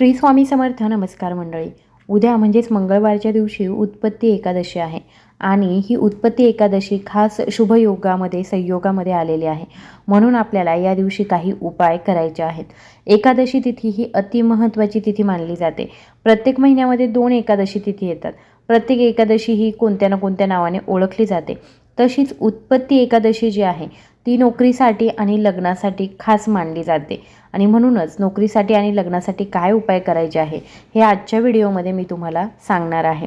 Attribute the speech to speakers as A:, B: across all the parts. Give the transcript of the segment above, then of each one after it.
A: श्री स्वामी समर्थ नमस्कार मंडळी. उद्या म्हणजेच मंगळवारच्या दिवशी उत्पत्ती एकादशी आहे आणि ही उत्पत्ती एकादशी खास शुभयोगामध्ये संयोगामध्ये आलेली आहे. म्हणून आपल्याला या दिवशी काही उपाय करायचे आहेत. एकादशी तिथी ही अतिमहत्त्वाची तिथी मानली जाते. प्रत्येक महिन्यामध्ये दोन एकादशी तिथी येतात. प्रत्येक एकादशी ही कोणत्या ना कोणत्या नावाने ओळखली जाते. तशीच उत्पत्ती एकादशी जी आहे ती नोकरीसाठी आणि लग्नासाठी खास मानली जाते. आणि म्हणूनच नोकरीसाठी आणि लग्नासाठी काय उपाय करायचे आहे हे आजच्या व्हिडिओमध्ये मी तुम्हाला सांगणार आहे.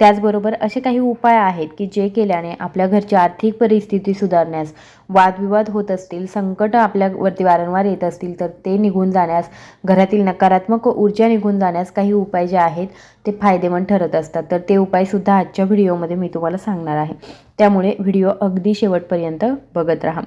A: त्याचबरोबर असे काही उपाय आहेत की जे केल्याने आपल्या घरची आर्थिक परिस्थिती सुधारण्यास वादविवाद होत असतील संकट आपल्यावरती वारंवार येत असतील तर ते निघून जाण्यास घरातील नकारात्मक ऊर्जा निघून जाण्यास काही उपाय जे आहेत ते फायदेमंद ठरत असतात. तर ते उपायसुद्धा आजच्या व्हिडिओमध्ये मी तुम्हाला सांगणार आहे. त्यामुळे व्हिडिओ अगदी शेवटपर्यंत बघत राहा.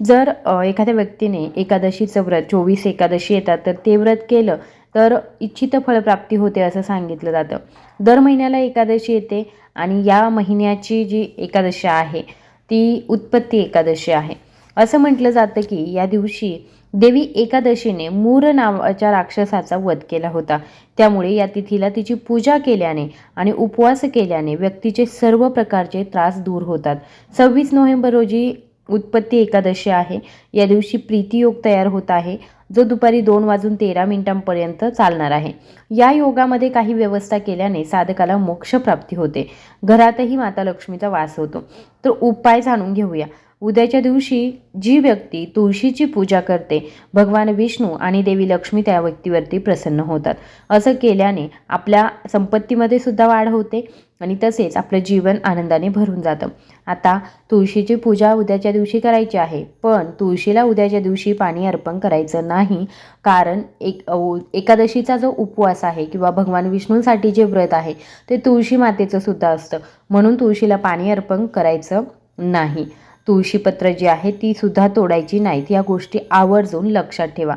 A: जर एखाद्या व्यक्तीने एकादशीचं व्रत चोवीस एकादशी येतात तर ते व्रत केलं तर इच्छित फळप्राप्ती होते असं सांगितलं जातं. दर महिन्याला एकादशी येते आणि या महिन्याची जी एकादशी आहे ती उत्पत्ती एकादशी आहे. असं म्हटलं जातं की या दिवशी देवी एकादशीने मूर नावाच्या राक्षसाचा वध केला होता. त्यामुळे या तिथीला तिची पूजा केल्याने आणि उपवास केल्याने व्यक्तीचे सर्व प्रकारचे त्रास दूर होतात. सव्वीस नोव्हेंबर रोजी उत्पत्ती एकादशी आहे. या दिवशी प्रीतियोग तयार होत आहे. जो दुपारी दोन वाजून तेरा मिनिटांपर्यंत चालणार आहे. या योगामध्ये काही व्यवस्था केल्याने साधकाला मोक्षप्राप्ती होते. घरातही माता लक्ष्मीचा वास होतो. तर उपाय जाणून घेऊया. उद्याच्या दिवशी जी व्यक्ती तुळशीची पूजा करते भगवान विष्णू आणि देवी लक्ष्मी त्या व्यक्तीवरती प्रसन्न होतात. असं केल्याने आपल्या संपत्तीमध्ये सुद्धा वाढ होते आणि तसेच आपलं जीवन आनंदाने भरून जातं. आता तुळशीची पूजा उद्याच्या दिवशी करायची आहे पण तुळशीला उद्याच्या दिवशी पाणी अर्पण करायचं नाही कारण एक एकादशीचा जो उपवास आहे किंवा भगवान विष्णूंसाठी जे व्रत आहे ते तुळशी मातेचं सुद्धा असतं. म्हणून तुळशीला पाणी अर्पण करायचं नाही. तुळशीपत्र जी आहे ती सुद्धा तोडायची नाहीत. या गोष्टी आवर्जून लक्षात ठेवा.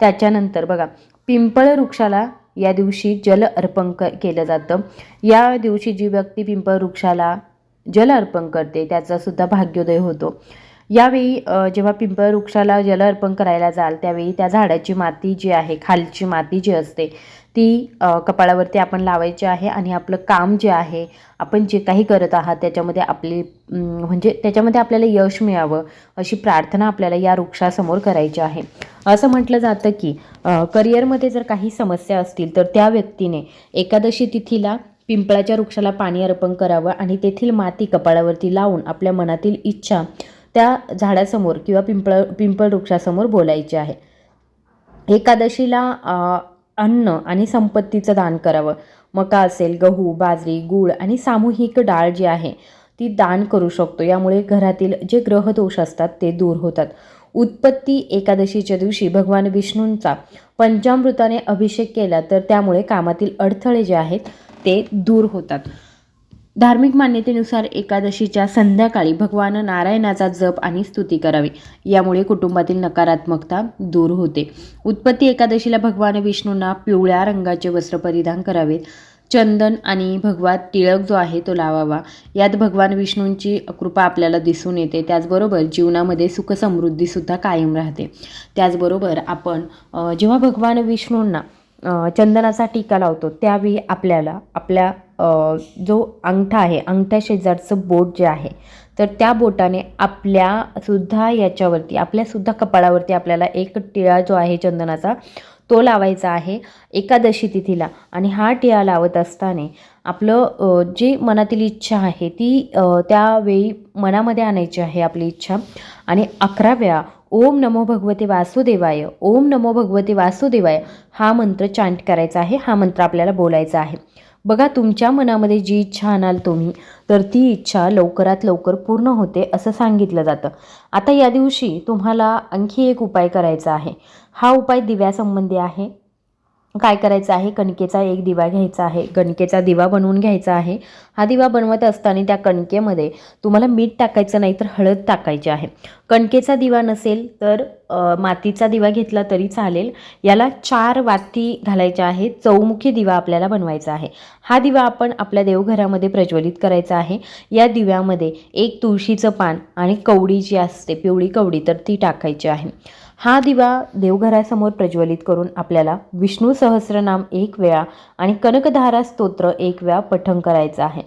A: त्याच्यानंतर बघा पिंपळ वृक्षाला या दिवशी जल अर्पण क केलं जातं. या दिवशी जी व्यक्ती पिंपळ वृक्षाला जल अर्पण करते त्याचासुद्धा भाग्योदय होतो. यावेळी जेव्हा पिंपळ वृक्षाला जल अर्पण करायला जाल त्यावेळी त्या झाडाची माती जी आहे खालची माती जी असते ती कपाळावरती आपण लावायची आहे आणि आपलं काम जे आहे आपण जे काही करत आहात त्याच्यामध्ये आपली म्हणजे त्याच्यामध्ये आपल्याला यश मिळावं अशी प्रार्थना आपल्याला या वृक्षासमोर करायची आहे. असं म्हटलं जातं की करिअरमध्ये जर काही समस्या असतील तर त्या व्यक्तीने एकादशी तिथीला पिंपळाच्या वृक्षाला पाणी अर्पण करावं आणि तेथील माती कपाळावरती लावून आपल्या मनातील इच्छा त्या झाडासमोर किंवा पिंपळ पिंपळ वृक्षासमोर बोलायची आहे. एकादशीला अन्न आणि संपत्तीचं दान करावं. मका असेल गहू बाजरी गूळ आणि सामूहिक डाळ जी आहे ती दान करू शकतो. यामुळे घरातील जे ग्रहदोष असतात ते दूर होतात. उत्पत्ती एकादशीच्या दिवशी भगवान विष्णूंचा पंचामृताने अभिषेक केला तर त्यामुळे कामातील अडथळे जे आहेत ते दूर होतात. धार्मिक मान्यतेनुसार एकादशीच्या संध्याकाळी भगवान नारायणाचा जप आणि स्तुती करावी. यामुळे कुटुंबातील नकारात्मकता दूर होते. उत्पत्ती एकादशीला भगवान विष्णूंना पिवळ्या रंगाचे वस्त्र परिधान करावेत. चंदन आणि भगवा टिळक जो आहे तो लावावा. यात भगवान विष्णूंची कृपा आपल्याला दिसून येते. त्याचबरोबर जीवनामध्ये सुखसमृद्धीसुद्धा कायम राहते. त्याचबरोबर आपण जेव्हा भगवान विष्णूंना चंदनाचा टीका लावतो. त्यावेळी आपल्याला आपल्या जो अंगठा आहे अंगठ्या शेजारचं बोट जे आहे तर त्या बोटाने आपल्यासुद्धा याच्यावरती आपल्यासुद्धा कपाळावरती आपल्याला एक टिळा जो आहे चंदनाचा तो लावायचा आहे एकादशी तिथीला. आणि हा टिळा लावत असताना आपलं जी मनातील इच्छा आहे ती त्यावेळी मनामध्ये आणायची आहे आपली इच्छा. आणि अकरा वेळा ओम नमो भगवते वासुदेवाय ओम नमो भगवते वासुदेवाय हा मंत्र चांट करायचा आहे. हा मंत्र आपल्याला बोलायचा आहे. बघा तुमच्या मनामध्ये जी इच्छा आणाल तुम्ही तर ती इच्छा लवकरात लवकर पूर्ण होते असं सांगितलं जातं. आता या दिवशी तुम्हाला आणखी एक उपाय करायचा आहे. हा उपाय दिव्यासंबंधी आहे. काय करायचं आहे? कणकेचा एक दिवा घ्यायचा आहे. कणकेचा दिवा बनवून घ्यायचा आहे. हा दिवा बनवत असताना त्या कणकेमध्ये तुम्हाला मीठ टाकायचं नाही तर हळद टाकायची आहे. कणकेचा दिवा नसेल तर मातीचा दिवा घेतला तरी चालेल. याला चार वाती घालायच्या आहेत चौमुखी दिवा आपल्याला बनवायचा आहे. हा दिवा आपण आपल्या देवघरामध्ये प्रज्वलित करायचा आहे. या दिव्यामध्ये एक तुळशीचं पान आणि कवडी जी असते पिवळी कवडी तर ती टाकायची आहे. हा दिवा देवघरासमोर प्रज्वलित करून आपल्याला विष्णू सहस्रनाम एक वेळा आणि कनकधारा स्तोत्र एक वेळा पठण करायचं आहे.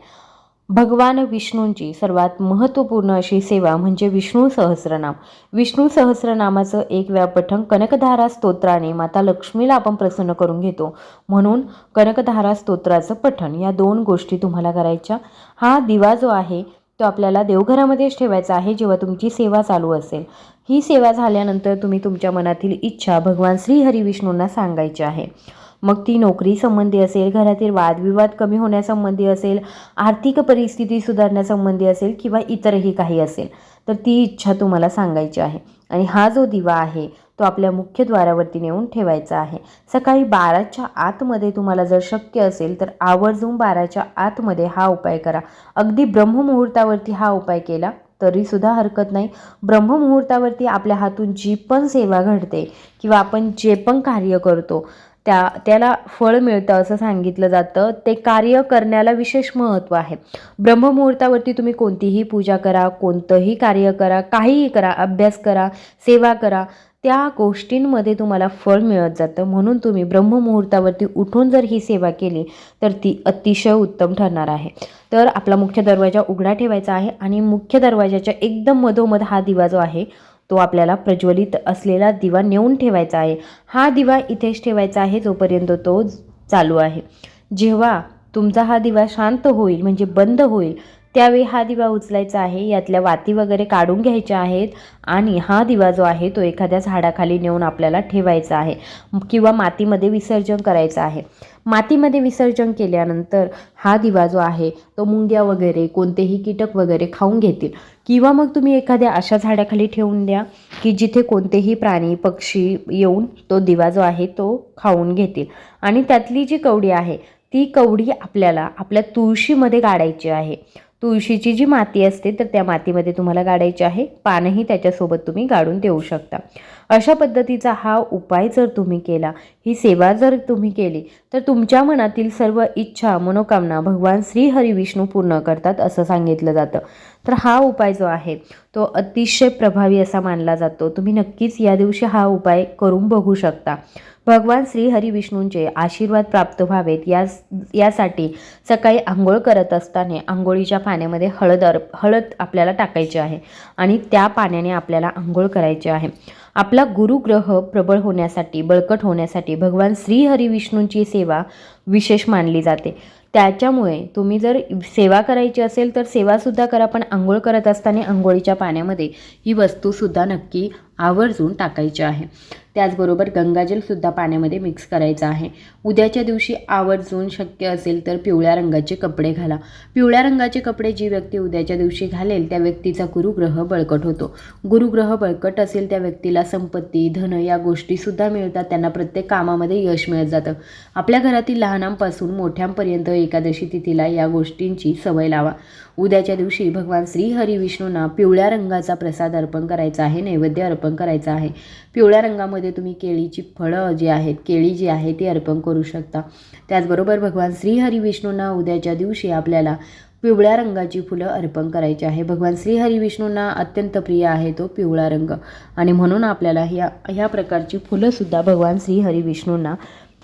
A: भगवान विष्णूंची सर्वात महत्त्वपूर्ण अशी सेवा म्हणजे विष्णू सहस्रनाम. विष्णू सहस्रनामाचं एक वेळा पठण कनकधारा स्तोत्राने माता लक्ष्मीला आपण प्रसन्न करून घेतो. म्हणून कनकधारा स्तोत्राचं पठण या दोन गोष्टी तुम्हाला करायच्या. हा दिवा जो आहे तो आपल्याला देवघरामध्येच ठेवायचा आहे जेव्हा तुमची सेवा चालू असेल. ही सेवा झाल्यानंतर तुम्ही तुमच्या मनातील इच्छा भगवान श्री विष्णूंना सांगायची आहे. मग ती नोकरी संबंधी असेल घरातील वादविवाद कमी होण्यासंबंधी असेल आर्थिक परिस्थिती सुधारण्यासंबंधी असेल किंवा इतरही काही असेल तर ती इच्छा तुम्हाला सांगायची आहे. आणि हा जो दिवा आहे तो आपल्या मुख्य द्वारावरती नेऊन ठेवायचा आहे. सकाळी बाराच्या आतमध्ये तुम्हाला जर शक्य असेल तर आवर्जून बाराच्या आतमध्ये हा उपाय करा. अगदी ब्रह्ममुहूर्तावरती हा उपाय केला तरीसुद्धा हरकत नाही. ब्रह्ममुहूर्तावरती आपल्या हातून जी पण सेवा घडते किंवा आपण जे पण कार्य करतो त्या त्याला फळ मिळतं असं सांगितलं जातं. ते कार्य करण्याला विशेष महत्त्व आहे. ब्रह्ममुहूर्तावरती तुम्ही कोणतीही पूजा करा कोणतंही कार्य करा काहीही करा अभ्यास करा सेवा करा त्या गोष्टींमध्ये तुम्हाला फळ मिळत जातं. म्हणून तुम्ही ब्रह्ममुहूर्तावरती उठून जर ही सेवा केली तर ती अतिशय उत्तम ठरणार आहे. तर आपला मुख्य दरवाजा उघडा ठेवायचा आहे आणि मुख्य दरवाजाच्या एकदम मधोमध हा दिवा जो आहे तो आपल्याला प्रज्वलित असलेला दिवा नेऊन ठेवायचा आहे. हा दिवा इथेच ठेवायचा आहे जोपर्यंत तो चालू आहे. जेव्हा तुमचा हा दिवा शांत होईल म्हणजे बंद होईल त्यावेळी हा दिवा उचलायचा आहे यातल्या वाती वगैरे काढून घ्यायच्या आहेत आणि हा दिवा जो आहे तो एखाद्या झाडाखाली नेऊन आपल्याला ठेवायचा आहे किंवा मातीमध्ये विसर्जन करायचं आहे. मातीमध्ये विसर्जन केल्यानंतर हा दिवा जो आहे तो मुंग्या वगैरे कोणतेही कीटक वगैरे खाऊन घेतील. किंवा मग तुम्ही एखाद्या अशा झाडाखाली ठेवून द्या की जिथे कोणतेही प्राणी पक्षी येऊन तो दिवा जो आहे तो खाऊन घेतील. आणि त्यातली जी कवडी आहे ती कवडी आपल्याला आपल्या तुळशीमध्ये गाडायची आहे. तुळशीची जी माती असते तर त्या मातीमध्ये तुम्हाला गाडायची आहे. पानही त्याच्यासोबत तुम्ही गाडून देऊ शकता. अशा पद्धतीचा हा उपाय जर तुम्ही केला ही सेवा जर तुम्ही केली तर तुमच्या मनातील सर्व इच्छा मनोकामना भगवान श्री हरी विष्णू पूर्ण करतात असं सांगितलं जातं. तर हा उपाय जो आहे तो अतिशय प्रभावी असा मानला जातो. तुम्ही नक्कीच या दिवशी हा उपाय करून बघू शकता. भगवान श्री हरी विष्णूंचे आशीर्वाद प्राप्त व्हावेत. या यासाठी सकाळी आंघोळ करत असताना आंघोळीच्या पाण्यामध्ये हळद अर्प हळद आपल्याला टाकायची आहे आणि त्या पाण्याने आपल्याला आंघोळ करायची आहे. आपला गुरुग्रह प्रबळ होण्यासाठी बळकट होण्यासाठी भगवान श्री हरी विष्णूंची सेवा विशेष मानली जाते. त्याच्यामुळे तुम्ही जर सेवा करायची असेल तर सेवासुद्धा करा पण आंघोळ करत असताना आंघोळीच्या पाण्यामध्ये ही वस्तूसुद्धा नक्की आवर्जून टाकायचे आहे. त्याचबरोबर गंगाजलसुद्धा पाण्यामध्ये मिक्स करायचं आहे. उद्याच्या दिवशी आवर्जून शक्य असेल तर पिवळ्या रंगाचे कपडे घाला. पिवळ्या रंगाचे कपडे जी व्यक्ती उद्याच्या दिवशी घालेल त्या व्यक्तीचा गुरुग्रह बळकट होतो. गुरुग्रह बळकट असेल त्या व्यक्तीला संपत्ती धन या गोष्टीसुद्धा मिळतात. त्यांना प्रत्येक कामामध्ये यश मिळत जातं. आपल्या घरातील लहानांपासून मोठ्यांपर्यंत एकादशी तिथीला या गोष्टींची सवय लावा. उद्याच्या दिवशी भगवान श्रीहरी विष्णूंना पिवळ्या रंगाचा प्रसाद अर्पण करायचा आहे नैवेद्य अर्पण करायचा आहे. पिवळ्या रंगामध्ये तुम्ही केळीची फळं जी आहेत केळी जी आहे ती अर्पण करू शकता. त्याचबरोबर भगवान श्रीहरी विष्णूंना उद्याच्या दिवशी आपल्याला पिवळ्या रंगाची फुलं अर्पण करायची आहे. भगवान श्रीहरी विष्णूंना अत्यंत प्रिय आहे तो पिवळा रंग. आणि म्हणून आपल्याला ह्या ह्या प्रकारची फुलंसुद्धा भगवान श्रीहरी विष्णूंना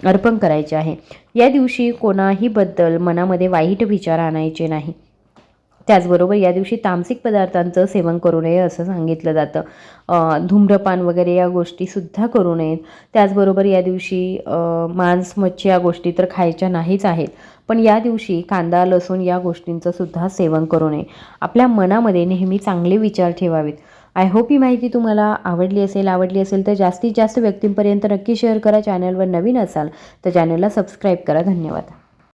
A: अर्पण करायचे आहे. या दिवशी कोणाही बद्दल मनामध्ये वाईट विचार आणायचे नाही. त्याचबरोबर या दिवशी तामसिक पदार्थांचं सेवन करू नये असं सांगितलं जातं. धूम्रपान वगैरे या गोष्टीसुद्धा करू नयेत. त्याचबरोबर या दिवशी मांस मच्छी या गोष्टी तर खायच्या नाहीच आहेत. पण या दिवशी कांदा लसूण या गोष्टींचं सुद्धा सेवन करू नये. आपल्या मनामध्ये नेहमी चांगले विचार ठेवावेत. आय होप ही माहिती तुम्हाला आवडली असेल. आवडली असेल तर जास्तीत जास्त व्यक्तींपर्यंत नक्की शेअर करा. चॅनलवर नवीन असाल तर चॅनलला सबस्क्राईब करा. धन्यवाद.